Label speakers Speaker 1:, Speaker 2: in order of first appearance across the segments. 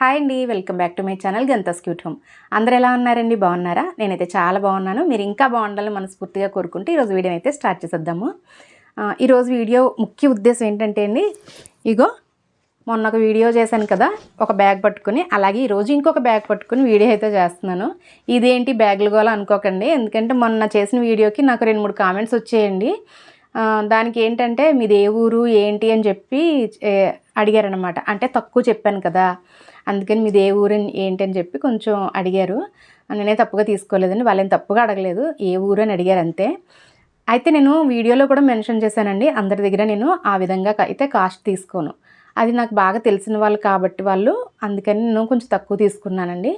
Speaker 1: Hi అండి welcome back to my channel గంతస్ cute home. అందరు ఎలా ఉన్నారండి? బాగున్నారా? నేనైతే చాలా బాగున్నాను. మీరు ఇంకా బాగుండాలని మనస్ఫూర్తిగా కోరుకుంటే ఈరోజు వీడియో అయితే స్టార్ట్ చేసేద్దాము. ఈరోజు వీడియో ముఖ్య ఉద్దేశం ఏంటంటే అండి ఇగో మొన్న ఒక వీడియో చేశాను కదా ఒక బ్యాగ్ పట్టుకుని అలాగే ఈరోజు ఇంకొక బ్యాగ్ పట్టుకుని వీడియో అయితే చేస్తున్నాను. ఇదేంటి బ్యాగులు గోలా అనుకోకండి ఎందుకంటే మొన్న చేసిన వీడియోకి నాకు రెండు మూడు కామెంట్స్ వచ్చేయండి. దానికి ఏంటంటే మీది ఏ ఊరు ఏంటి అని చెప్పి అడిగారనమాట అంటే తక్కువ చెప్పాను కదా అందుకని మీది ఏ ఊరు అని- ఏంటి అని చెప్పి కొంచెం అడిగారు. నేనే తప్పుగా తీసుకోలేదండి వాళ్ళని తప్పుగా అడగలేదు ఏ ఊరు అని అడిగారు అంతే. అయితే నేను వీడియోలో కూడా మెన్షన్ చేశానండి అందరి దగ్గర నేను ఆ విధంగా అయితే కాస్ట్ తీసుకోను. అది నాకు బాగా తెలిసిన వాళ్ళు కాబట్టి వాళ్ళు అందుకని నేను కొంచెం తక్కువ తీసుకున్నానండి.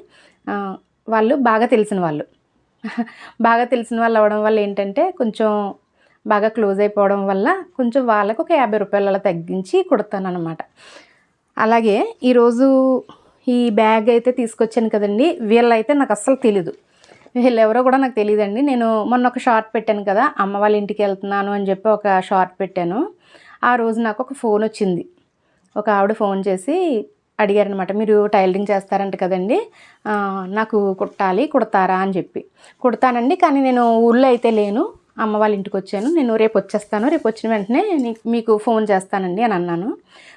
Speaker 1: వాళ్ళు బాగా తెలిసిన వాళ్ళు. బాగా తెలిసిన వాళ్ళు అవ్వడం వల్ల ఏంటంటే కొంచెం బాగా క్లోజ్ అయిపోవడం వల్ల కొంచెం వాళ్ళకు ఒక యాభై రూపాయలు అలా తగ్గించి కుడతానమాట అలాగే ఈరోజు ఈ బ్యాగ్ అయితే తీసుకొచ్చాను కదండి. వీళ్ళైతే నాకు అస్సలు తెలీదు. వీళ్ళు ఎవరో కూడా నాకు తెలియదండి నేను మొన్న ఒక షార్ట్ పెట్టాను కదా అమ్మ వాళ్ళ ఇంటికి వెళ్తున్నాను అని చెప్పి ఒక షార్ట్ పెట్టాను. ఆ రోజు నాకు ఒక ఫోన్ వచ్చింది. ఒక ఆవిడ ఫోన్ చేసి అడిగారనమాట మీరు టైలరింగ్ చేస్తారంట కదండి. నాకు కుట్టాలి కుడతారా? అని చెప్పి. కుడతానండి కానీ నేను ఊళ్ళో అయితే లేను. అమ్మ వాళ్ళ ఇంటికి వచ్చాను. నేను రేపు వచ్చేస్తాను. రేపు వచ్చిన వెంటనే మీకు ఫోన్ చేస్తానండి అని అన్నాను.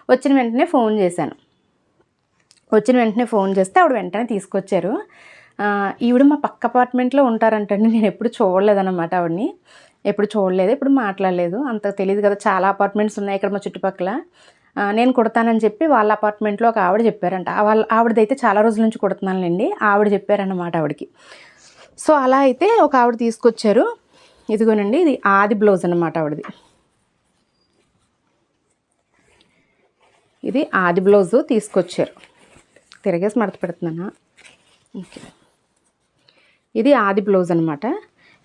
Speaker 1: వచ్చిన వెంటనే ఫోన్ చేశాను. వచ్చిన వెంటనే ఫోన్ చేస్తే ఆవిడ వెంటనే తీసుకొచ్చారు. ఈవిడ మా పక్క అపార్ట్మెంట్లో ఉంటారంటండి. నేను ఎప్పుడు చూడలేదన్నమాట ఆవిడని. ఎప్పుడు చూడలేదు ఎప్పుడు మాట్లాడలేదు. అంత తెలియదు కదా చాలా అపార్ట్మెంట్స్ ఉన్నాయి ఇక్కడ మా చుట్టుపక్కల. నేను కుడతానని చెప్పి వాళ్ళ అపార్ట్మెంట్లో ఒక ఆవిడ చెప్పారంట. వాళ్ళ ఆవిడదైతే చాలా రోజుల నుంచి కుడుతున్నానులేండి. ఆవిడ చెప్పారన్నమాట ఆవిడకి. సో అలా అయితే ఒక ఆవిడ తీసుకొచ్చారు. ఇదిగోనండి ఇది ఆది బ్లౌజ్ అనమాట ఆవిడది. ఇది ఆది బ్లౌజు తీసుకొచ్చారు. తిరగేసి మడత పెడుతున్నానా? ఓకే. ఇది ఆది బ్లౌజ్ అనమాట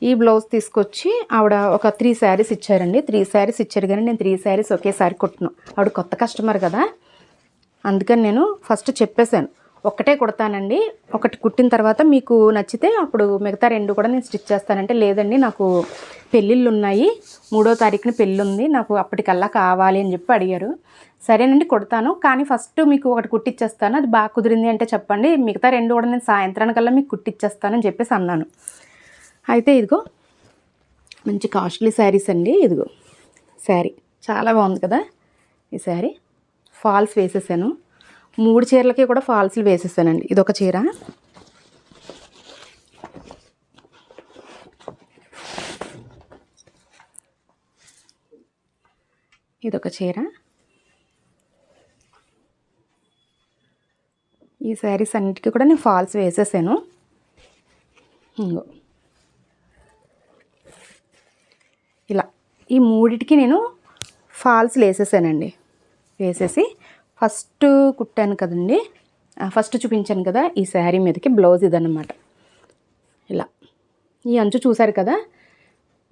Speaker 1: ఈ బ్లౌజ్ తీసుకొచ్చి ఆవిడ ఒక త్రీ శారీస్ ఇచ్చారండి. త్రీ శారీస్ ఇచ్చారు కానీ నేను త్రీ శారీస్ ఒకేసారి కుట్టినాను ఆవిడ కొత్త కస్టమర్ కదా. అందుకని నేను ఫస్ట్ చెప్పేశాను. ఒక్కటే కుడతానండి. ఒకటి కుట్టిన తర్వాత మీకు నచ్చితే అప్పుడు మిగతా రెండు కూడా నేను స్టిచ్ చేస్తానంటే లేదండి నాకు పెళ్ళిళ్ళు ఉన్నాయి మూడో తారీఖున పెళ్ళి ఉంది నాకు అప్పటికల్లా కావాలి అని చెప్పి అడిగారు. సరేనండి కుడతాను. కానీ ఫస్ట్ మీకు ఒకటి కుట్టిచ్చేస్తాను. అది బాగా కుదిరింది అంటే చెప్పండి. మిగతా రెండు కూడా నేను సాయంత్రానికల్లా మీకు కుట్టిచ్చేస్తానని చెప్పేసి అన్నాను. అయితే ఇదిగో మంచి కాస్ట్లీ శారీస్ అండి ఇదిగో. శారీ. చాలా బాగుంది కదా? ఈ శారీ. ఫాల్స్ వేసేసాను. మూడు చీరలకి కూడా ఫాల్స్లు వేసేసానండి ఇదొక చీర. ఇదొక చీర. ఈ శారీస్ అన్నిటికీ కూడా నేను ఫాల్స్ వేసేసాను. ఇంకో ఇలా. ఈ మూడిటికి నేను ఫాల్స్ వేసేసానండి. వేసేసి ఫస్ట్ కుట్టాను కదండి. ఫస్ట్ చూపించాను కదా ఈ శారీ మీదకి బ్లౌజ్ ఇదన్నమాట. ఇలా. ఈ అంచు చూసారు కదా?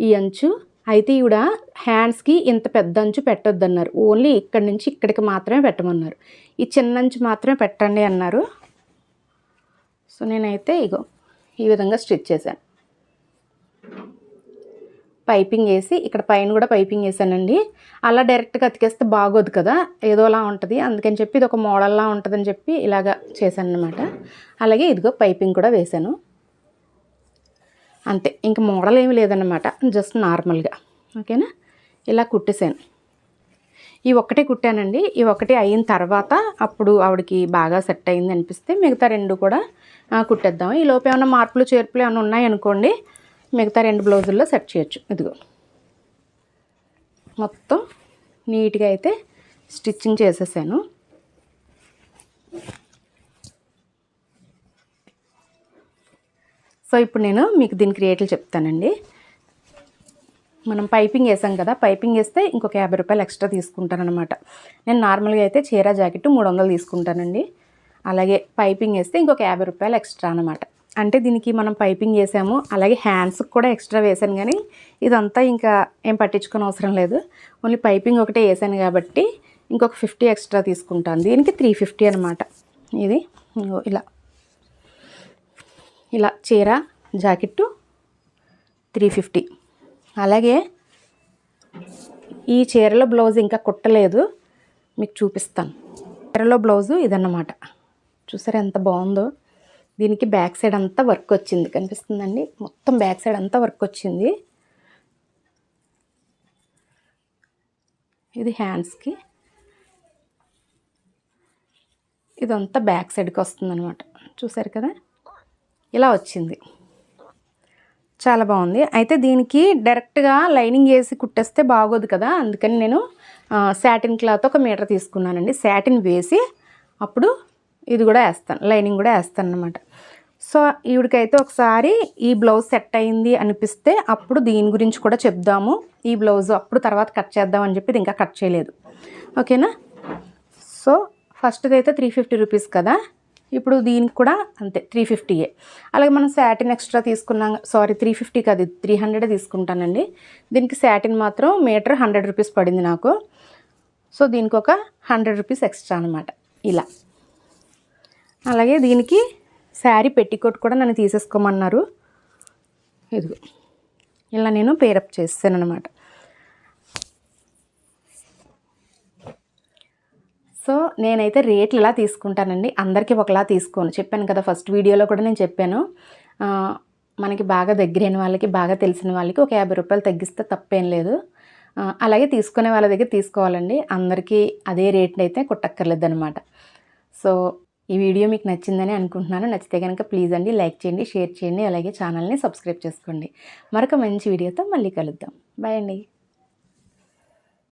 Speaker 1: ఈ అంచు. అయితే ఈవిడ హ్యాండ్స్కి ఇంత పెద్ద అంచు పెట్టొద్దన్నారు. ఓన్లీ ఇక్కడి నుంచి ఇక్కడికి మాత్రమే పెట్టమన్నారు. ఈ చిన్న అంచు మాత్రమే పెట్టండి అన్నారు. సో నేనైతే ఇగో ఈ విధంగా స్టిచ్ చేశాను. పైపింగ్ వేసి ఇక్కడ పైన కూడా పైపింగ్ వేసానండి. అలా డైరెక్ట్గా అతికేస్తే బాగోదు కదా ఏదోలా ఉంటుంది. అందుకని చెప్పి ఇది ఒక మోడల్లా ఉంటుందని చెప్పి ఇలాగా చేశాను అనమాట అలాగే ఇదిగో పైపింగ్ కూడా వేశాను అంతే ఇంక మోడల్ ఏమి లేదన్నమాట జస్ట్ నార్మల్గా. ఓకేనా? ఇలా కుట్టేశాను. ఈ ఒక్కటే కుట్టానండి. ఈ ఒకటి అయిన తర్వాత అప్పుడు ఆవిడకి బాగా సెట్ అయింది అనిపిస్తే మిగతా రెండు కూడా కుట్టేద్దాం. ఈ లోపు ఏమైనా మార్పులు చేర్పులు ఏమైనా ఉన్నాయనుకోండి మిగతా రెండు బ్లౌజుల్లో సెట్ చేయొచ్చు. ఇదిగో. మొత్తం నీట్గా అయితే స్టిచ్చింగ్ చేసేసాను. సో ఇప్పుడు నేను మీకు దీనికి రేట్లు చెప్తానండి. మనం పైపింగ్ వేసాం కదా పైపింగ్ వేస్తే ఇంకొక యాభై రూపాయలు ఎక్స్ట్రా తీసుకుంటాను అనమాట నేను నార్మల్గా అయితే చీర జాకెట్ మూడు వందలు తీసుకుంటానండి. అలాగే పైపింగ్ వేస్తే ఇంకొక యాభై రూపాయలు ఎక్స్ట్రా అనమాట అంటే దీనికి మనం పైపింగ్ వేసాము అలాగే హ్యాండ్స్కి కూడా ఎక్స్ట్రా వేసాను కానీ ఇదంతా ఇంకా ఏం పట్టించుకునే అవసరం లేదు. ఓన్లీ పైపింగ్ ఒకటే వేసాను కాబట్టి ఇంకొక ఫిఫ్టీ ఎక్స్ట్రా తీసుకుంటాను. దీనికి త్రీ ఫిఫ్టీ అనమాట ఇది ఇలా. ఇలా చీర జాకెట్టు త్రీ ఫిఫ్టీ. అలాగే ఈ చీరలో బ్లౌజ్ ఇంకా కుట్టలేదు. మీకు చూపిస్తాను. చీరలో బ్లౌజు ఇదన్నమాట. చూసారా ఎంత బాగుందో? దీనికి బ్యాక్ సైడ్ అంతా వర్క్ వచ్చింది. కనిపిస్తుందండి? మొత్తం బ్యాక్ సైడ్ అంతా వర్క్ వచ్చింది. ఇది హ్యాండ్స్కి ఇదంతా బ్యాక్ సైడ్కి వస్తుందన్నమాట. చూసారు కదా? ఇలా వచ్చింది. చాలా బాగుంది. అయితే దీనికి డైరెక్ట్గా లైనింగ్ వేసి కుట్టేస్తే బాగోదు కదా? అందుకని నేను శాటిన్ క్లాత్ ఒక మీటర్ తీసుకున్నానండి. శాటిన్ వేసి అప్పుడు ఇది కూడా వేస్తాను. లైనింగ్ కూడా వేస్తాను అనమాట సో ఈవిడికైతే ఒకసారి ఈ బ్లౌజ్ సెట్ అయింది అనిపిస్తే అప్పుడు దీని గురించి కూడా చెప్దాము. ఈ బ్లౌజ్ అప్పుడు తర్వాత కట్ చేద్దాం అని చెప్పి ఇంకా కట్ చేయలేదు. ఓకేనా? సో ఫస్ట్ది అయితే త్రీ ఫిఫ్టీ రూపీస్ కదా? ఇప్పుడు దీనికి కూడా అంతే త్రీ ఫిఫ్టీయే. అలాగే మనం శాటిన్ ఎక్స్ట్రా తీసుకున్నాం సారీ త్రీ ఫిఫ్టీ కాదు త్రీ హండ్రెడ్ తీసుకుంటానండి. దీనికి శాటిన్ మాత్రం మీటర్ హండ్రెడ్ రూపీస్ పడింది నాకు. సో దీనికి ఒక హండ్రెడ్ రూపీస్ ఎక్స్ట్రా అనమాట ఇలా. అలాగే దీనికి శారీ పెట్టికోట్ కూడా నన్ను తీసేసుకోమన్నారు. ఇదిగో ఇలా నేను పేరప్ చేస్తాను అనమాట సో నేనైతే రేట్లు ఇలా తీసుకుంటానండి? అందరికీ ఒకలా తీసుకోను. చెప్పాను కదా ఫస్ట్ వీడియోలో కూడా నేను చెప్పాను. మనకి బాగా దగ్గరైన వాళ్ళకి బాగా తెలిసిన వాళ్ళకి ఒక యాభై రూపాయలు తగ్గిస్తే తప్పేం లేదు. అలాగే తీసుకునే వాళ్ళ దగ్గర తీసుకోవాలండి. అందరికీ అదే రేట్ని అయితే కుట్టక్కర్లేదు అనమాట సో ఈ వీడియో మీకు నచ్చిందని అనుకుంటున్నాను. నచ్చితే కనుక ప్లీజ్ అండి లైక్ చేయండి షేర్ చేయండి అలాగే ఛానల్ని సబ్స్క్రైబ్ చేసుకోండి. మరొక మంచి వీడియోతో మళ్ళీ కలుద్దాం. బాయ్ అండి.